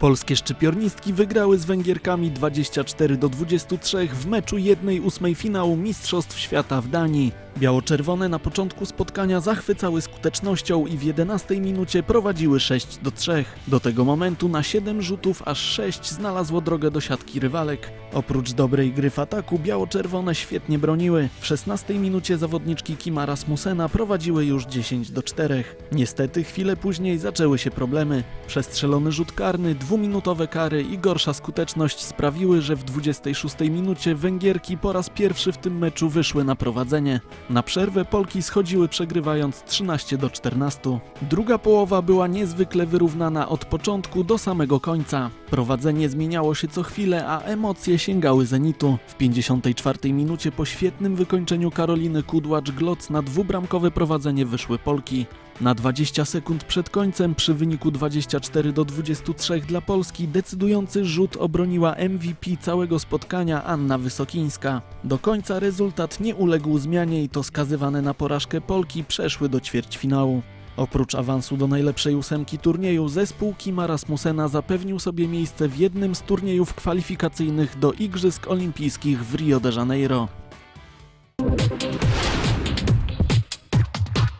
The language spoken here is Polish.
Polskie szczypiornistki wygrały z Węgierkami 24 do 23 w meczu 1-8 finału Mistrzostw Świata w Danii. Biało-czerwone na początku spotkania zachwycały skutecznością i w 11 minucie prowadziły 6 do 3. Do tego momentu na 7 rzutów aż 6 znalazło drogę do siatki rywalek. Oprócz dobrej gry w ataku biało-czerwone świetnie broniły. W 16 minucie zawodniczki Kima Rasmussena prowadziły już 10 do 4. Niestety chwilę później zaczęły się problemy. Przestrzelony rzut karny, dwuminutowe kary i gorsza skuteczność sprawiły, że w 26 minucie Węgierki po raz pierwszy w tym meczu wyszły na prowadzenie. Na przerwę Polki schodziły przegrywając 13 do 14. Druga połowa była niezwykle wyrównana od początku do samego końca. Prowadzenie zmieniało się co chwilę, a emocje sięgały zenitu. W 54 minucie po świetnym wykończeniu Karoliny Kudłacz-Gloc na dwubramkowe prowadzenie wyszły Polki. Na 20 sekund przed końcem przy wyniku 24 do 23 dla Polski decydujący rzut obroniła MVP całego spotkania Anna Wysokińska. Do końca rezultat nie uległ zmianie i to skazywane na porażkę Polki przeszły do ćwierćfinału. Oprócz awansu do najlepszej ósemki turnieju, zespół Kima Rasmussena zapewnił sobie miejsce w jednym z turniejów kwalifikacyjnych do Igrzysk Olimpijskich w Rio de Janeiro.